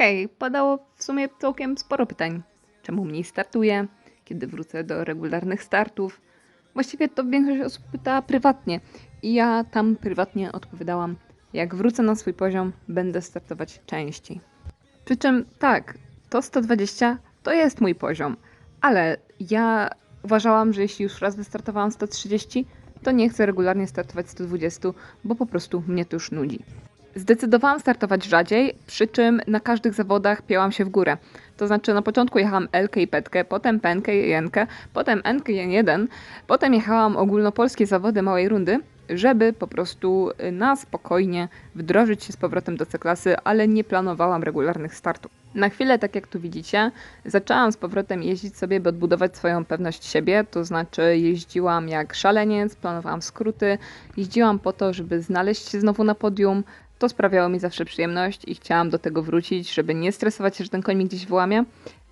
Hej, padało w sumie całkiem sporo pytań. Czemu mniej startuję? Kiedy wrócę do regularnych startów? Właściwie to większość osób pyta prywatnie. I ja tam prywatnie odpowiadałam, jak wrócę na swój poziom, będę startować częściej. Przy czym tak, to 120 to jest mój poziom, ale ja uważałam, że jeśli już raz wystartowałam 130, to nie chcę regularnie startować 120, bo po prostu mnie to już nudzi. Zdecydowałam startować rzadziej, przy czym na każdych zawodach pięłam się w górę. To znaczy na początku jechałam L i Petkę, potem Penkę i Jenkę, potem N i N1, potem jechałam ogólnopolskie zawody małej rundy, żeby po prostu na spokojnie wdrożyć się z powrotem do C-klasy, ale nie planowałam regularnych startów. Na chwilę, tak jak tu widzicie, zaczęłam z powrotem jeździć sobie, by odbudować swoją pewność siebie, to znaczy jeździłam jak szaleniec, planowałam skróty, jeździłam po to, żeby znaleźć się znowu na podium, to sprawiało mi zawsze przyjemność i chciałam do tego wrócić, żeby nie stresować się, że ten koń mi gdzieś wyłamie.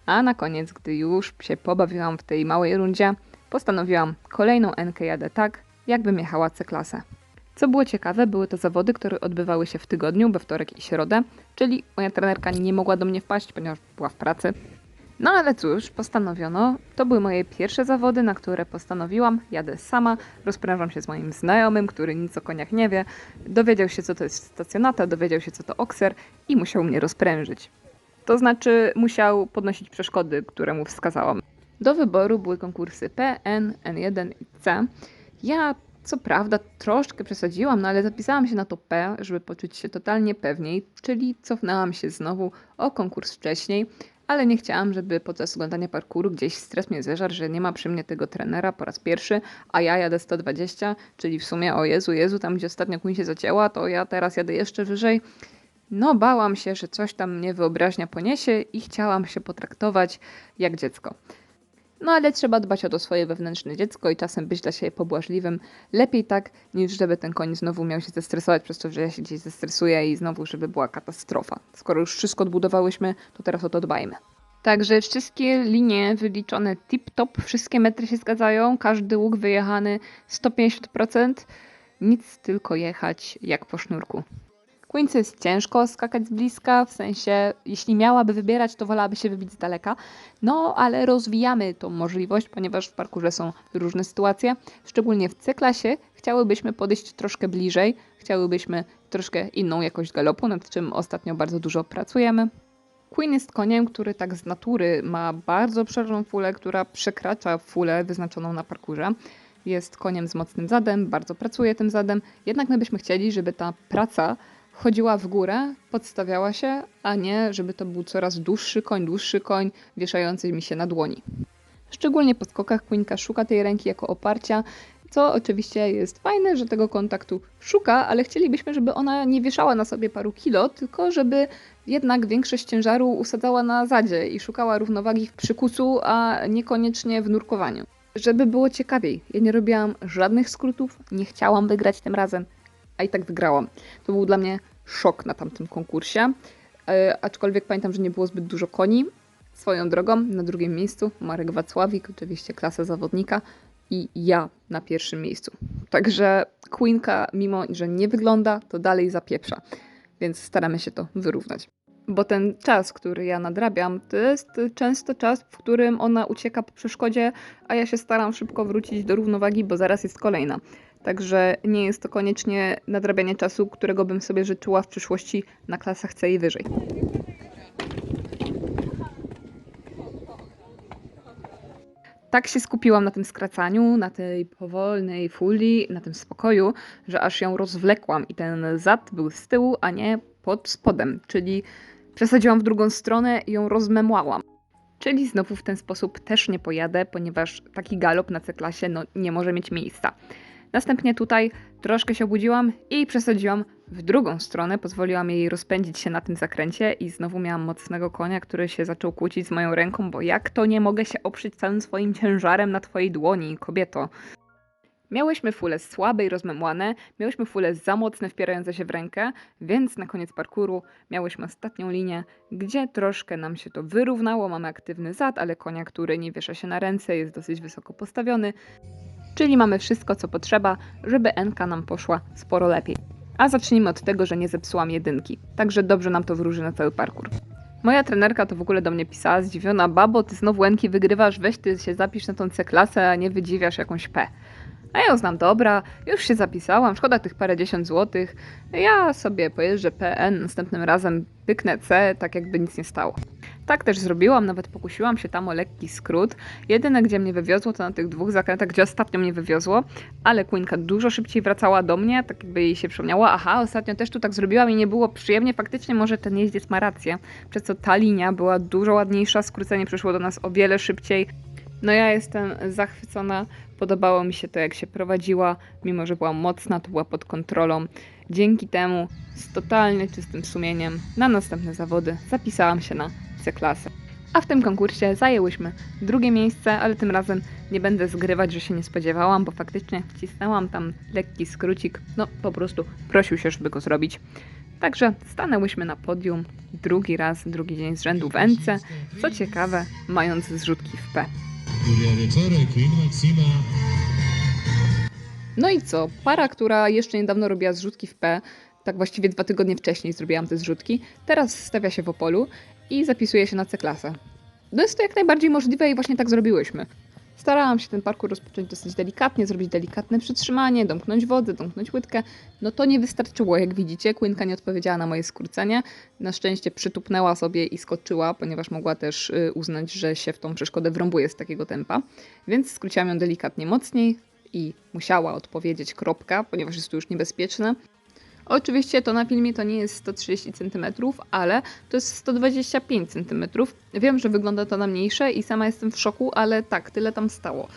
A na koniec, gdy już się pobawiłam w tej małej rundzie, postanowiłam kolejną NK jadę tak, jakbym jechała C-klasę. Co było ciekawe, były to zawody, które odbywały się w tygodniu, we wtorek i środę, czyli moja trenerka nie mogła do mnie wpaść, ponieważ była w pracy. No ale cóż, postanowiono. To były moje pierwsze zawody, na które postanowiłam. Jadę sama, rozprężam się z moim znajomym, który nic o koniach nie wie. Dowiedział się, co to jest stacjonata, dowiedział się, co to okser i musiał mnie rozprężyć. To znaczy, musiał podnosić przeszkody, które mu wskazałam. Do wyboru były konkursy P, N, N1 i C. Ja co prawda troszkę przesadziłam, no ale zapisałam się na to P, żeby poczuć się totalnie pewniej, czyli cofnęłam się znowu o konkurs wcześniej, ale nie chciałam, żeby podczas oglądania parkouru gdzieś stres mnie zeżarł, że nie ma przy mnie tego trenera po raz pierwszy, a ja jadę 120, czyli w sumie o Jezu, Jezu, tam gdzie ostatnio kuń się zacięła, to ja teraz jadę jeszcze wyżej. No, bałam się, że coś tam mnie wyobraźnia poniesie i chciałam się potraktować jak dziecko. No ale trzeba dbać o to swoje wewnętrzne dziecko i czasem być dla siebie pobłażliwym. Lepiej tak, niż żeby ten koń znowu miał się zestresować przez to, że ja się gdzieś zestresuję i znowu, żeby była katastrofa. Skoro już wszystko odbudowałyśmy, to teraz o to dbajmy. Także wszystkie linie wyliczone tip-top, wszystkie metry się zgadzają, każdy łuk wyjechany 150%, nic tylko jechać jak po sznurku. Queency jest ciężko skakać z bliska, w sensie jeśli miałaby wybierać, to wolałaby się wybić z daleka. No, ale rozwijamy tą możliwość, ponieważ w parkurze są różne sytuacje. Szczególnie w C-klasie chciałybyśmy podejść troszkę bliżej, chciałybyśmy troszkę inną jakość galopu, nad czym ostatnio bardzo dużo pracujemy. Queen jest koniem, który tak z natury ma bardzo obszerną fulę, która przekracza fulę wyznaczoną na parkurze. Jest koniem z mocnym zadem, bardzo pracuje tym zadem, jednak my byśmy chcieli, żeby ta praca chodziła w górę, podstawiała się, a nie, żeby to był coraz dłuższy koń, dłuższy koń, wieszający mi się na dłoni. Szczególnie po skokach Queenka szuka tej ręki jako oparcia, co oczywiście jest fajne, że tego kontaktu szuka, ale chcielibyśmy, żeby ona nie wieszała na sobie paru kilo, tylko żeby jednak większość ciężaru usadzała na zadzie i szukała równowagi w przykusu, a niekoniecznie w nurkowaniu. Żeby było ciekawiej, ja nie robiłam żadnych skrótów, nie chciałam wygrać tym razem, a i tak wygrałam. To był dla mnie szok na tamtym konkursie. E, aczkolwiek pamiętam, że nie było zbyt dużo koni. Swoją drogą na drugim miejscu Marek Wacławik, oczywiście klasa zawodnika i ja na pierwszym miejscu. Także Queenka, mimo że nie wygląda, to dalej zapieprza. Więc staramy się to wyrównać. Bo ten czas, który ja nadrabiam, to jest często czas, w którym ona ucieka po przeszkodzie, a ja się staram szybko wrócić do równowagi, bo zaraz jest kolejna. Także nie jest to koniecznie nadrabianie czasu, którego bym sobie życzyła w przyszłości na klasach C i wyżej. Tak się skupiłam na tym skracaniu, na tej powolnej fuli, na tym spokoju, że aż ją rozwlekłam i ten zad był z tyłu, a nie pod spodem, czyli przesadziłam w drugą stronę i ją rozmemłałam. Czyli znowu w ten sposób też nie pojadę, ponieważ taki galop na C-klasie no, nie może mieć miejsca. Następnie tutaj troszkę się obudziłam i przesadziłam w drugą stronę, pozwoliłam jej rozpędzić się na tym zakręcie i znowu miałam mocnego konia, który się zaczął kłócić z moją ręką, bo jak to nie mogę się oprzeć całym swoim ciężarem na twojej dłoni, kobieto. Miałyśmy fule słabe i rozmemłane, miałyśmy fule za mocne wpierające się w rękę, więc na koniec parkuru miałyśmy ostatnią linię, gdzie troszkę nam się to wyrównało. Mamy aktywny zad, ale konia, który nie wiesza się na ręce, jest dosyć wysoko postawiony. Czyli mamy wszystko, co potrzeba, żeby NK nam poszła sporo lepiej. A zacznijmy od tego, że nie zepsułam jedynki, także dobrze nam to wróży na cały parkour. Moja trenerka to w ogóle do mnie pisała zdziwiona, babo, ty znowu Enki wygrywasz, weź ty się zapisz na tą C-klasę, a nie wydziwiasz jakąś P. A ja znam dobra, już się zapisałam, szkoda tych parę dziesiąt złotych. Ja sobie pojeżdżę PN, następnym razem pyknę C, tak jakby nic nie stało. Tak też zrobiłam, nawet pokusiłam się tam o lekki skrót. Jedyne, gdzie mnie wywiozło, to na tych dwóch zakrętach, gdzie ostatnio mnie wywiozło, ale Queenka dużo szybciej wracała do mnie, tak jakby jej się przypomniało, aha, ostatnio też tu tak zrobiłam i nie było przyjemnie, faktycznie może ten jeździec ma rację, przez co ta linia była dużo ładniejsza, skrócenie przyszło do nas o wiele szybciej. No ja jestem zachwycona, podobało mi się to jak się prowadziła, mimo że była mocna, to była pod kontrolą. Dzięki temu z totalnie czystym sumieniem na następne zawody zapisałam się na C-klasę. A w tym konkursie zajęłyśmy drugie miejsce, ale tym razem nie będę zgrywać, że się nie spodziewałam, bo faktycznie wcisnęłam tam lekki skrócik. No po prostu prosił się, żeby go zrobić. Także stanęłyśmy na podium drugi raz, drugi dzień z rzędu w Ence. Co ciekawe, mając zrzutki w P. Julia Wieczorek, Maxima. No i co? Para, która jeszcze niedawno robiła zrzutki w P, tak właściwie dwa tygodnie wcześniej zrobiłam te zrzutki, teraz stawia się w Opolu i zapisuje się na C-klasę. No jest to jak najbardziej możliwe i właśnie tak zrobiłyśmy. Starałam się ten parkour rozpocząć dosyć delikatnie, zrobić delikatne przytrzymanie, domknąć wodę, domknąć łydkę. No to nie wystarczyło, jak widzicie. Queenka nie odpowiedziała na moje skrócenie. Na szczęście przytupnęła sobie i skoczyła, ponieważ mogła też y, uznać, że się w tą przeszkodę wrąbuje z takiego tempa. Więc skróciłam ją delikatnie mocniej i musiała odpowiedzieć kropka, ponieważ jest to już niebezpieczne. Oczywiście to na filmie to nie jest 130 cm, ale to jest 125 cm. Wiem, że wygląda to na mniejsze i sama jestem w szoku, ale tak, tyle tam stało.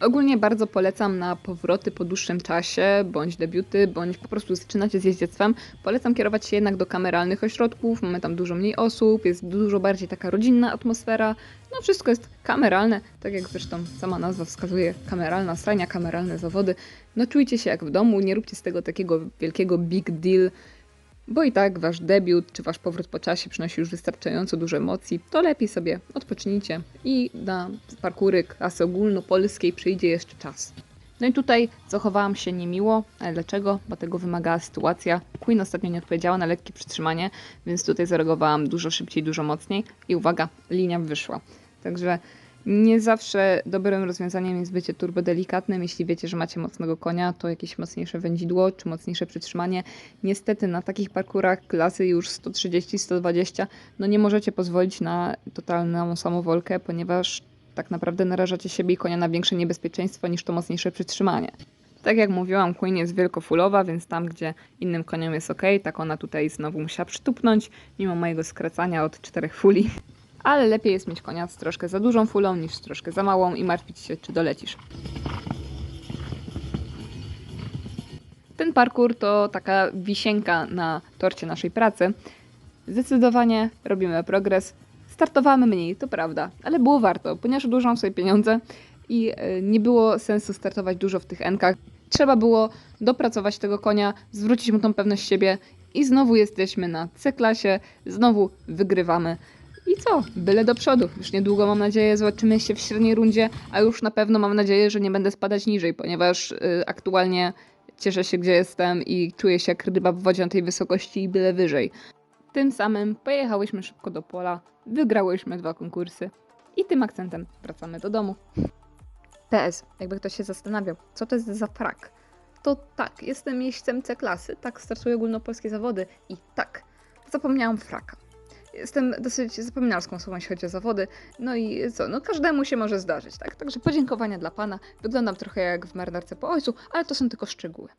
Ogólnie bardzo polecam na powroty po dłuższym czasie, bądź debiuty, bądź po prostu zaczynacie z jeździectwem. Polecam kierować się jednak do kameralnych ośrodków, mamy tam dużo mniej osób, jest dużo bardziej taka rodzinna atmosfera. No wszystko jest kameralne, tak jak zresztą sama nazwa wskazuje, kameralna stajnia, kameralne zawody. No czujcie się jak w domu, nie róbcie z tego takiego wielkiego big deal, bo i tak wasz debiut czy wasz powrót po czasie przynosi już wystarczająco dużo emocji, to lepiej sobie odpocznijcie i na parkury klasy ogólnopolskiej przyjdzie jeszcze czas. No i tutaj zachowałam się niemiło, ale dlaczego? Bo tego wymagała sytuacja. Queen ostatnio nie odpowiedziała na lekkie przytrzymanie, więc tutaj zareagowałam dużo szybciej, dużo mocniej i uwaga, linia wyszła. Także nie zawsze dobrym rozwiązaniem jest bycie turbo delikatnym. Jeśli wiecie, że macie mocnego konia, to jakieś mocniejsze wędzidło czy mocniejsze przytrzymanie. Niestety na takich parkurach klasy już 130-120 no nie możecie pozwolić na totalną samowolkę, ponieważ tak naprawdę narażacie siebie i konia na większe niebezpieczeństwo niż to mocniejsze przytrzymanie. Tak jak mówiłam, Queen jest wielkofulowa, więc tam, gdzie innym koniom jest ok, tak ona tutaj znowu musiała przytupnąć, mimo mojego skracania od czterech fuli. Ale lepiej jest mieć konia z troszkę za dużą fulą niż z troszkę za małą i martwić się, czy dolecisz. Ten parkour to taka wisienka na torcie naszej pracy. Zdecydowanie robimy progres. Startowamy mniej, to prawda, ale było warto, ponieważ odłożyłam sobie pieniądze i e, nie było sensu startować dużo w tych enkach. Trzeba było dopracować tego konia, zwrócić mu tą pewność siebie i znowu jesteśmy na C-klasie, znowu wygrywamy. I co? Byle do przodu. Już niedługo mam nadzieję zobaczymy się w średniej rundzie, a już na pewno mam nadzieję, że nie będę spadać niżej, ponieważ y, aktualnie cieszę się gdzie jestem i czuję się jak ryba w wodzie na tej wysokości i byle wyżej. Tym samym pojechałyśmy szybko do pola, wygrałyśmy dwa konkursy i tym akcentem wracamy do domu. PS, jakby ktoś się zastanawiał, co to jest za frak? To tak, jestem jeźdźcem C-klasy, tak startuję ogólnopolskie zawody i tak, zapomniałam fraka. Jestem dosyć zapominalską osobą, jeśli chodzi o zawody. No i co, no każdemu się może zdarzyć, tak? Także podziękowania dla pana. Wyglądam trochę jak w marynarce po ojcu, ale to są tylko szczegóły.